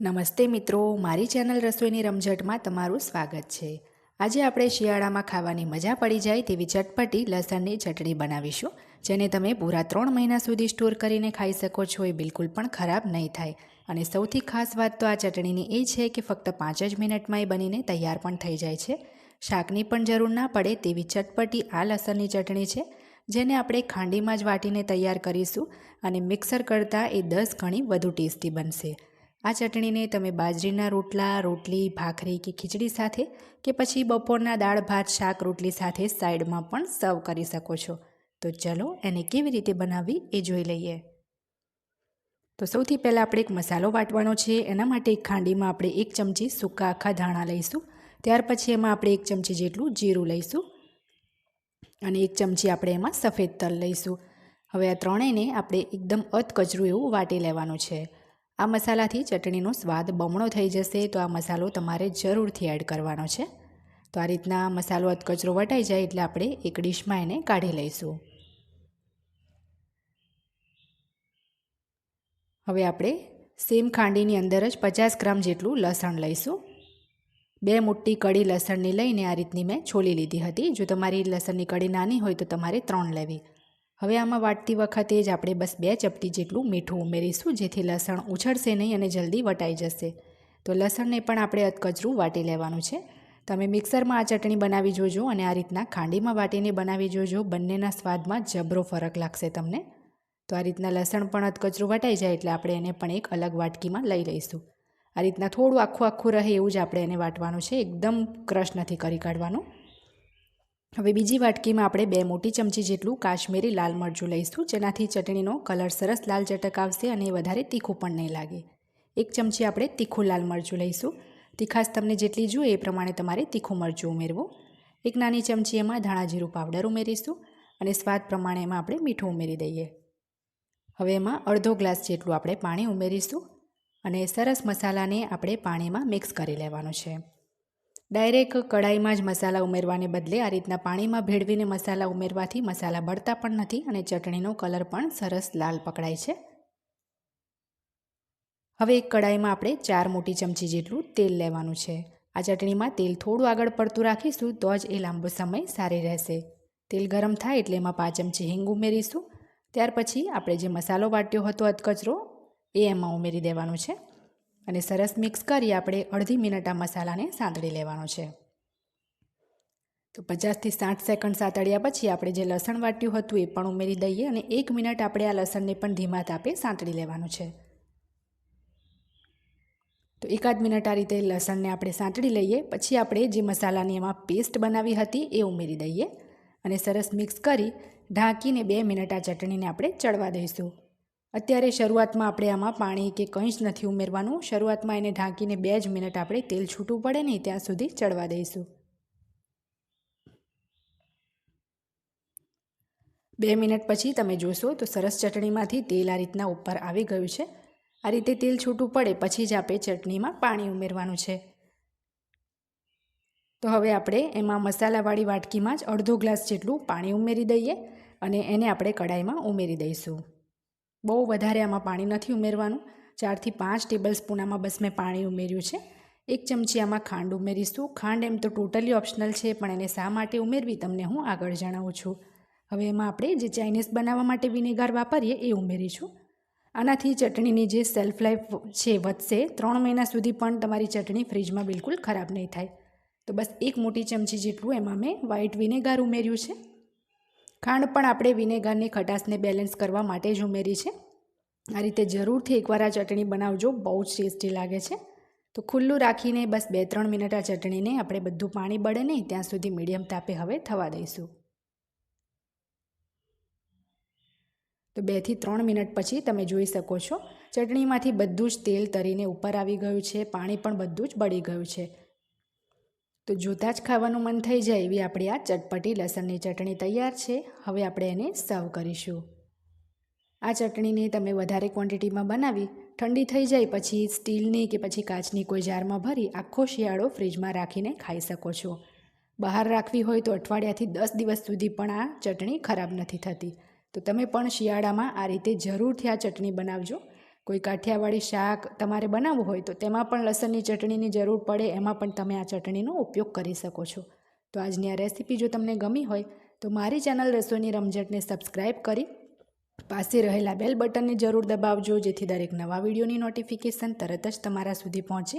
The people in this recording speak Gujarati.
નમસ્તે મિત્રો, મારી ચેનલ રસોઈની રમઝટમાં તમારું સ્વાગત છે. આજે આપણે શિયાળામાં ખાવાની મજા પડી જાય તેવી ચટપટી, લસણની ચટણી બનાવીશું, જેને તમે પૂરા ત્રણ મહિના સુધી સ્ટોર કરીને ખાઈ શકો છો, એ બિલકુલ પણ ખરાબ નહીં થાય. અને સૌથી ખાસ વાત તો આ ચટણીની એ છે કે ફક્ત પાંચ જ મિનિટમાં એ બનીને તૈયાર પણ થઈ જાય છે. શાકની પણ જરૂર ના પડે તેવી ચટપટી આ લસણની ચટણી છે, જેને આપણે ખાંડીમાં જ વાટીને તૈયાર કરીશું અને મિક્સર કરતાં એ દસ ગણી વધુ ટેસ્ટી બનશે. આ ચટણીને તમે બાજરીના રોટલા, રોટલી, ભાખરી કે ખીચડી સાથે કે પછી બપોરના દાળ, ભાત, શાક, રોટલી સાથે સાઈડમાં પણ સર્વ કરી શકો છો. તો ચલો એને કેવી રીતે બનાવવી એ જોઈ લઈએ. તો સૌથી પહેલાં આપણે એક મસાલો વાટવાનો છે. એના માટે એક ખાંડીમાં આપણે એક ચમચી સૂકા આખા ધાણા લઈશું. ત્યાર પછી એમાં આપણે એક ચમચી જેટલું જીરું લઈશું અને એક ચમચી આપણે એમાં સફેદ તલ લઈશું. હવે આ ત્રણેયને આપણે એકદમ અધકચરું એવું વાટી લેવાનું છે. આ મસાલાથી ચટણીનો સ્વાદ બમણો થઈ જશે, તો આ મસાલો તમારે જરૂરથી એડ કરવાનો છે. તો આ રીતના મસાલો અધકચરો વટાઈ જાય એટલે આપણે એક ડીશમાં એને કાઢી લઈશું. હવે આપણે સેમ ખાંડીની અંદર જ પચાસ ગ્રામ જેટલું લસણ લઈશું. બે મોટી કડી લસણની લઈને આ રીતની મેં છોલી લીધી હતી. જો તમારી લસણની કડી નાની હોય તો તમારે ત્રણ લેવી. હવે આમાં વાટતી વખતે જ આપણે બસ બે ચપટી જેટલું મીઠું ઉમેરીશું, જેથી લસણ ઉછળશે નહીં અને જલ્દી વટાઈ જશે. તો લસણને પણ આપણે અધકચરું વાટી લેવાનું છે. તમે મિક્સરમાં આ ચટણી બનાવી જોજો અને આ રીતના ખાંડીમાં વાટીને બનાવી જોજો. બંનેના સ્વાદમાં જબરો ફરક લાગશે તમને. તો આ રીતના લસણ પણ અધકચરું વટાઈ જાય એટલે આપણે એને પણ એક અલગ વાટકીમાં લઈ લઈશું. આ રીતના થોડું આખું આખું રહે એવું જ આપણે એને વાટવાનું છે. એકદમ ક્રશ નથી કરી કાઢવાનું. હવે બીજી વાટકીમાં આપણે બે મોટી ચમચી જેટલું કાશ્મીરી લાલ મરચું લઈશું, જેનાથી ચટણીનો કલર સરસ લાલ ચટક આવશે અને વધારે તીખું પણ નહીં લાગે. એક ચમચી આપણે તીખું લાલ મરચું લઈશું. તીખાશ તમને જેટલી જોઈએ એ પ્રમાણે તમારે તીખું મરચું ઉમેરવું. એક નાની ચમચી એમાં ધાણા જીરું પાવડર ઉમેરીશું અને સ્વાદ પ્રમાણે એમાં આપણે મીઠું ઉમેરી દઈએ. હવે એમાં અડધો ગ્લાસ જેટલું આપણે પાણી ઉમેરીશું અને સરસ મસાલાને આપણે પાણીમાં મિક્સ કરી લેવાનું છે. ડાયરેક્ટ કઢાઈમાં જ મસાલા ઉમેરવાને બદલે આ રીતના પાણીમાં ભેળવીને મસાલા ઉમેરવાથી મસાલા બળતા પણ નથી અને ચટણીનો કલર પણ સરસ લાલ પકડાય છે. હવે એક કઢાઈમાં આપણે ચાર મોટી ચમચી જેટલું તેલ લેવાનું છે. આ ચટણીમાં તેલ થોડું આગળ પડતું રાખીશું તો જ એ લાંબો સમય સારી રહેશે. તેલ ગરમ થાય એટલે એમાં પાંચ ચમચી હિંગ ઉમેરીશું. ત્યાર પછી આપણે જે મસાલો વાટ્યો હતો અધકચરો, એ એમાં ઉમેરી દેવાનું છે. અને સરસ મિક્સ કરી આપણે અડધી મિનિટ આ મસાલાને સાંતળી લેવાનો છે. તો પચાસથી સાઠ સેકન્ડ સાંતળ્યા પછી આપણે જે લસણ વાટ્યું હતું એ પણ ઉમેરી દઈએ અને એક મિનિટ આપણે આ લસણને પણ ધીમા તાપે સાંતળી લેવાનું છે. તો એકાદ મિનિટ આ રીતે લસણને આપણે સાંતળી લઈએ, પછી આપણે જે મસાલાની એમાં પેસ્ટ બનાવી હતી એ ઉમેરી દઈએ અને સરસ મિક્સ કરી ઢાંકીને બે મિનિટ આ ચટણીને આપણે ચડવા દઈશું. અત્યારે શરૂઆતમાં આપણે આમાં પાણી કે કંઈ જ નથી ઉમેરવાનું. શરૂઆતમાં એને ઢાંકીને બે જ મિનિટ આપણે તેલ છૂટું પડે નહીં ત્યાં સુધી ચડવા દઈશું. બે મિનિટ પછી તમે જોશો તો સરસ ચટણીમાંથી તેલ આ રીતના ઉપર આવી ગયું છે. આ રીતે તેલ છૂટું પડે પછી જ આપણે ચટણીમાં પાણી ઉમેરવાનું છે. તો હવે આપણે એમાં મસાલાવાળી વાટકીમાં જ અડધો ગ્લાસ જેટલું પાણી ઉમેરી દઈએ અને એને આપણે કડાઈમાં ઉમેરી દઈશું. બહુ વધારે આમાં પાણી નથી ઉમેરવાનું. ચારથી પાંચ ટેબલ સ્પૂન આમાં બસ મેં પાણી ઉમેર્યું છે. એક ચમચી આમાં ખાંડ ઉમેરીશું. ખાંડ એમ તો ટોટલી ઓપ્શનલ છે, પણ એને શા માટે ઉમેરવી તમને હું આગળ જણાવું છું. હવે એમાં આપણે જે ચાઇનીઝ બનાવવા માટે વિનેગાર વાપરીએ એ ઉમેરીશું. આનાથી ચટણીની જે સેલ્ફ લાઈફ છે વધશે. ત્રણ મહિના સુધી પણ તમારી ચટણી ફ્રીજમાં બિલકુલ ખરાબ નહીં થાય. તો બસ એક મોટી ચમચી જેટલું એમાં મેં વ્હાઈટ વિનેગાર ઉમેર્યું છે. ખાંડ પણ આપણે વિનેગારની ખટાશને બેલેન્સ કરવા માટે જ ઉમેરી છે. આ રીતે જરૂરથી એકવાર આ ચટણી બનાવજો, બહુ જ ટેસ્ટી લાગે છે. તો ખુલ્લું રાખીને બસ બે ત્રણ મિનિટ આ ચટણીને આપણે બધું પાણી બળે નહીં, ત્યાં સુધી મીડિયમ તાપે હવે થવા દઈશું. તો બેથી ત્રણ મિનિટ પછી તમે જોઈ શકો છો, ચટણીમાંથી બધું જ તેલ તરીને ઉપર આવી ગયું છે, પાણી પણ બધું જ બળી ગયું છે. તો જોતાં જ ખાવાનું મન થઈ જાય એવી આપણી આ ચટપટી લસણની ચટણી તૈયાર છે. હવે આપણે એને સર્વ કરીશું. આ ચટણીને તમે વધારે ક્વોન્ટિટીમાં બનાવી, ઠંડી થઈ જાય પછી સ્ટીલની કે પછી કાચની કોઈ જારમાં ભરી આખો શિયાળો ફ્રીજમાં રાખીને ખાઈ શકો છો. બહાર રાખવી હોય તો અઠવાડિયાથી દસ દિવસ સુધી પણ આ ચટણી ખરાબ નથી થતી. તો તમે પણ શિયાળામાં આ રીતે જરૂરથી આ ચટણી બનાવજો. કોઈ કાઠિયાવાડી શાક તમારે બનાવવું હોય તો તેમાં પણ લસણની ચટણીની જરૂર પડે, એમાં પણ તમે આ ચટણીનો ઉપયોગ કરી શકો છો. તો આજની આ રેસીપી જો તમને ગમી હોય તો મારી ચેનલ રસોઈની રમઝટને સબસ્ક્રાઈબ કરી પાસે રહેલા બેલ બટનને જરૂર દબાવજો, જેથી દરેક નવા વિડીયોની નોટિફિકેશન તરત જ તમારા સુધી પહોંચે.